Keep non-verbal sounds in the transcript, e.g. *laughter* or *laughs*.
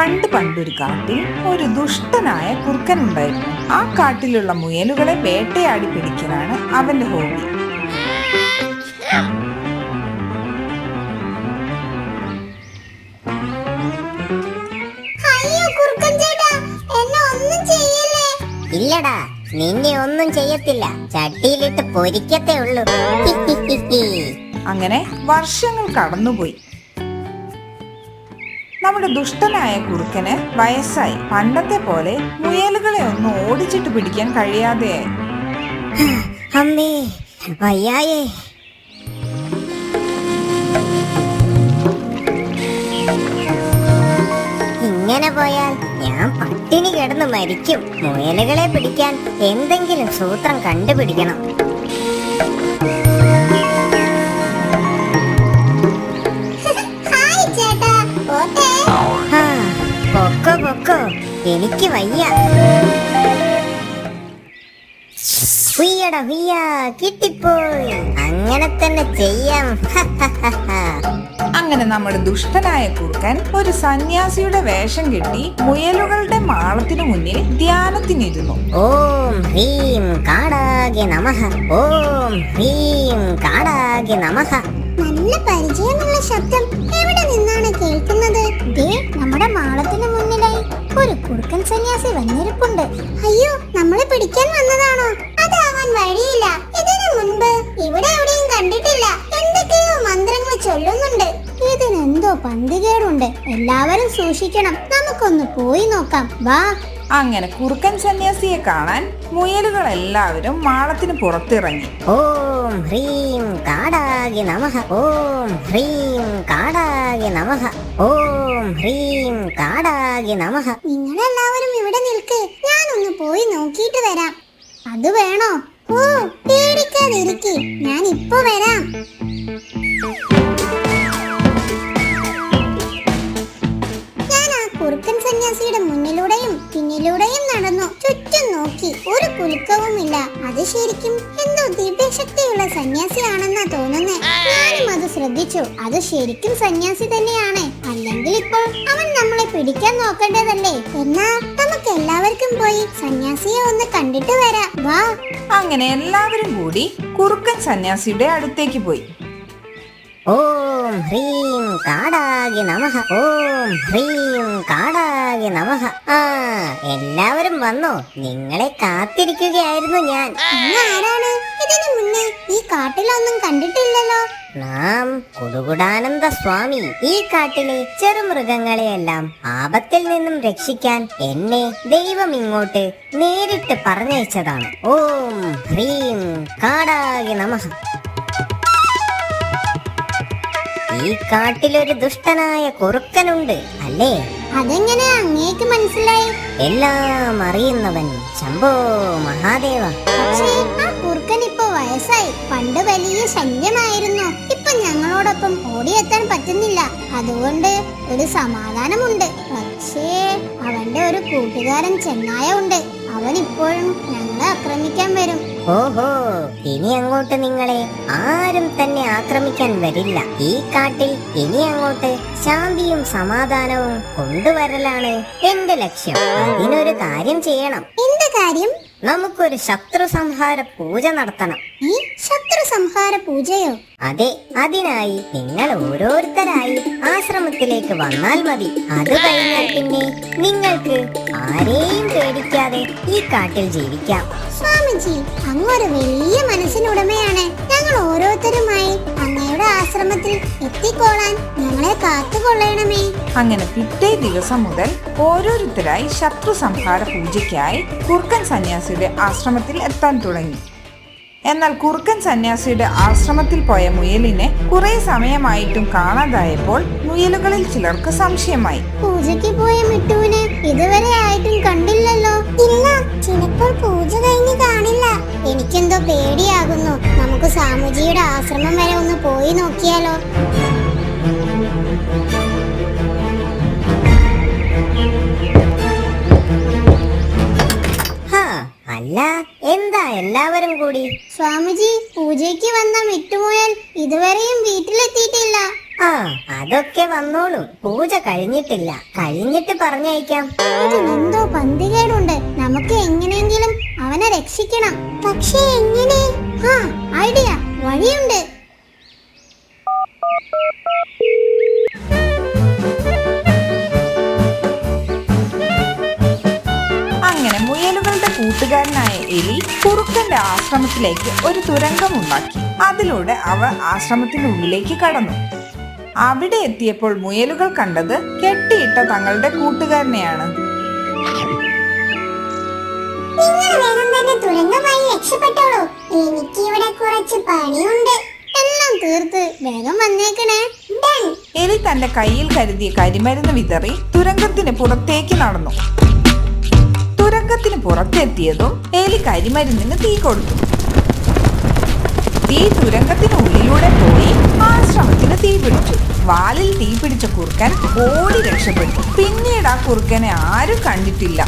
കാട്ടിൽ ഒരു ദുഷ്ടനായ കുറുക്കനുണ്ടായിരുന്നു. ആ കാട്ടിലുള്ള മുയലുകളെ വേട്ടയാടി പിടിക്കലാണ് അവന്റെ ഹോബി. കുറുക്കൻ ഇല്ലടാ നിന്നെ ഒന്നും ചെയ്യത്തില്ല. ചട്ടിയിലിട്ട് പൊരിക്കത്തേ ഉള്ളൂ. *laughs* അങ്ങനെ വർഷങ്ങൾ കടന്നുപോയി. നമ്മുടെ ദുഷ്ടനായ കുറുക്കന് വയസ്സായി. പണ്ടത്തെ പോലെ മുയലുകളെ ഒന്നും ഓടിച്ചിട്ട് പിടിക്കാൻ കഴിയാതെയായി. അമ്മേ വയ്യായേ. ഇങ്ങനെ പോയാൽ ഞാൻ പട്ടിണി കിടന്ന് മരിക്കും. മുയലുകളെ പിടിക്കാൻ എന്തെങ്കിലും സൂത്രം കണ്ടുപിടിക്കണം. എനിക്ക് വയ്യ. കിട്ടിപ്പോയി. അങ്ങനെ തന്നെ ചെയ്യാം. അങ്ങനെ നമ്മുടെ ദുഷ്ടനായ കുറുക്കൻ ഒരു സന്യാസിയുടെ വേഷം കെട്ടി മുയലുകളുടെ മാളത്തിനു മുന്നിൽ ധ്യാനത്തിനിരുന്നു. ഓം ഹ്രീം കാടാകെ നമഃ. ഓം ഹ്രീം കാടാകെ നമഃ. നല്ല പരിചയമുള്ള ശബ്ദം എവിടെ നിന്നാണ് കേൾക്കുന്നത്? ദേ നമ്മുടെ ഒരു കുറുക്കൻ സന്യാസി വന്നിരിപ്പുണ്ട്. അയ്യോ നമ്മളെ പിടിക്കാൻ വന്നതാണോ? അതാവാൻ വഴിയില്ല. ഇതിനു മുൻപ് ഇവിടെ എവിടെയും കണ്ടിട്ടില്ല. എന്തൊക്കെയോ മന്ത്രങ്ങൾ ചൊല്ലുന്നുണ്ട്. ഇതിനെന്തോ പന്തികേടുണ്ട്. എല്ലാവരും സൂക്ഷിക്കണം. നമുക്കൊന്ന് പോയി നോക്കാം. വാ. അങ്ങനെ കുറുക്കൻ സന്യാസിയെ കാണാൻ മുയലുകൾ എല്ലാവരും മാളത്തിന് പുറത്തിറങ്ങി. ഓം ഹ്രീം കാടാകി നമഃ. ഓം ഹ്രീം കാടാകി നമഃ. ഓം ഹ്രീം കാടാകി നമഃ. നിങ്ങളെല്ലാവരും ഇവിടെ നിൽക്ക്. ഞാനൊന്ന് പോയി നോക്കിയിട്ട് വരാം. അത് വേണോ? ഓ പേടിക്കാതിരിക്കെ. ഞാൻ ഇപ്പൊ വരാം. ഞാൻ ആ കുറുക്കൻ സന്യാസിയുടെ മുന്നിലൂടെയും പിന്നിലൂടെയും ഒരു ഒരു കുലുക്കവുമില്ല അത് ശരിക്കും എന്തോ ദിവ്യശക്തിയുള്ള സന്യാസിയാണെന്നാ തോന്നുന്നേ. ഞാനും അത് ശ്രദ്ധിച്ചു. അത് ശരിക്കും സന്യാസി തന്നെയാണ്. അല്ലെങ്കിൽ ഇപ്പോൾ അവൻ നമ്മളെ പിടിക്കാൻ നോക്കേണ്ടതല്ലേ? എന്നാ നമുക്ക് എല്ലാവർക്കും പോയി സന്യാസിയെ ഒന്ന് കണ്ടിട്ട് വരാം. വാ. അങ്ങനെ എല്ലാവരും കൂടി കുറുക്കൻ സന്യാസിയുടെ അടുത്തേക്ക് പോയി. ഓം ഹ്രീം കാടാകി നമഃ. ഓം ഹ്രീം കാടാകി നമഃ. ആ എല്ലാവരും വന്നോ. നിങ്ങളെ കാത്തിരിക്കുകയായിരുന്നു ഞാൻ. ആരാണ് ഇതിനു മുന്നേ. ഈ കാട്ടിലൊന്നും കണ്ടിട്ടില്ലല്ലോ. നാം കുടുകുടാനന്ദ സ്വാമി. ഈ കാട്ടിലെ ചെറുമൃഗങ്ങളെയെല്ലാം ആപത്തിൽ നിന്നും രക്ഷിക്കാൻ എന്നെ ദൈവം ഇങ്ങോട്ട് നേരിട്ട് പറഞ്ഞയച്ചതാണ്. ഓം ഹ്രീം കാടാകി നമഃ. ഈ കാട്ടിലൊരു ദുഷ്ടനായ കുറുക്കനുണ്ട് അല്ലേ? അതെങ്ങനെ അങ്ങേക്ക് മനസ്സിലായി? എല്ലാം അറിയുന്നവൻ ശംഭോ മഹാദേവ. പക്ഷേ ആ കുറുക്കൻ ഇപ്പൊ വയസ്സായി. പണ്ട് വലിയ ശല്യമായിരുന്നു. ഇപ്പൊ ഞങ്ങളോടൊപ്പം ഓടിയെത്താൻ പറ്റുന്നില്ല. അതുകൊണ്ട് ഒരു സമാധാനമുണ്ട്. പക്ഷേ അവന്റെ ഒരു കൂട്ടുകാരൻ ചെന്നായ ഉണ്ട്. അവൻ ഇപ്പോഴും ഞങ്ങളെ ആക്രമിക്കാൻ വരും. ഓഹോ. ഇനി അങ്ങോട്ട് നിങ്ങളെ ആരും തന്നെ ആക്രമിക്കാൻ വരില്ല. ഈ കാട്ടിൽ ഇനി അങ്ങോട്ട് ശാന്തിയും സമാധാനവും കൊണ്ടുവരലാണ് എന്റെ ലക്ഷ്യം. അതിനൊരു കാര്യം ചെയ്യണം. എന്ത് കാര്യം? നമുക്കൊരു ശത്രു സംഹാര പൂജ നടത്തണം. ഈ ശത്രു സംഹാര പൂജയോ? അതെ അതിനായി നിങ്ങൾ ഓരോരുത്തരായി ആശ്രമത്തിലേക്ക് വന്നാൽ മതി. അത് കഴിഞ്ഞാൽ പിന്നെ നിങ്ങൾക്ക് ആരെയും പേടിക്കാതെ ഈ കാട്ടിൽ ജീവിക്കാം. സ്വാമിജി അങ്ങൊരു വലിയ മനസ്സിനുടമയാണ്. ഞങ്ങൾ ഓരോരുത്തരുമായി എത്തിക്കോളാൻ ഞങ്ങളെ കാത്തുകൊള്ളണമേ. അങ്ങനെ പിറ്റേ ദിവസം മുതൽ ഓരോരുത്തരായി ശത്രു സംഹാര പൂജയ്ക്കായി കുർക്കൻ സന്യാസിയുടെ ആശ്രമത്തിൽ എത്താൻ തുടങ്ങി. എന്നാൽ കുറുക്കൻ സന്യാസിയുടെ ആശ്രമത്തിൽ പോയ മുയലിനെ കുറെ സമയമായിട്ടും കാണാതായപ്പോൾ മുയലുകളിൽ ചിലർക്ക് സംശയമായി. പൂജയ്ക്ക് പോയ മിട്ടുവിനെ ഇതുവരെ ആയിട്ടും കണ്ടില്ലല്ലോ. ഇല്ല ചിലപ്പോൾ പൂജ കഴിഞ്ഞ് കാണില്ല. എനിക്കെന്തോ പേടിയാകുന്നു. നമുക്ക് സാമുജിയുടെ ആശ്രമം വരെ ഒന്ന് പോയി നോക്കിയാലോ. അല്ല എന്താ എല്ലാവരും കൂടി? സ്വാമിജി പൂജയ്ക്ക് വന്ന മിട്ടുമുയൽ ഇതുവരെയും വീട്ടിലെത്തിയിട്ടില്ല. ആ അതൊക്കെ വന്നോളും. പൂജ കഴിഞ്ഞിട്ടില്ല. കഴിഞ്ഞിട്ട് പറഞ്ഞയക്കാം. എന്തോ പന്തികേടുണ്ട്. നമുക്ക് എങ്ങനെയെങ്കിലും അവനെ രക്ഷിക്കണം. പക്ഷേ എങ്ങനെ? ആ ഐഡിയ. വഴിയുണ്ട്. കൂട്ടുകാരനായ എലി കുറുക്കന്റെ ആശ്രമത്തിലേക്ക് ഒരു തുരങ്കം ഉണ്ടാക്കി. അതിലൂടെ അവ ആശ്രമത്തിനുള്ളിലേക്ക് കടന്നു. അവിടെ എത്തിയപ്പോൾ മുയലുകൾ കണ്ടത് കെട്ടിയിട്ട തങ്ങളുടെ കൂട്ടുകാരനെയാണ്. നിങ്ങൾ തന്നെ തുരങ്കമായി രക്ഷപ്പെട്ടോളൂ. എനിക്ക് ഇവിടെ കുറച്ച് പണിയുണ്ട്. എല്ലാം തീർത്ത് വേഗം വന്നേക്കണേ. ഡൺ. എലി തന്റെ കയ്യിൽ കരുതിയ കരിമരുന്ന് വിതറി തുരങ്കത്തിന് പുറത്തേക്ക് നടന്നു. തുരങ്കത്തിന് പുറത്തെത്തിയതും എലി കരിമരുന്നിന് തീ കൊടുത്തു. തീ തുരങ്കത്തിനുള്ളിലൂടെ പോയി ആശ്രമത്തിന് തീ പിടിച്ചു. വാലിൽ തീ പിടിച്ച കുറുക്കൻ ഓടി രക്ഷപ്പെട്ടു. പിന്നീട് ആ കുറുക്കനെ ആരും കണ്ടിട്ടില്ല.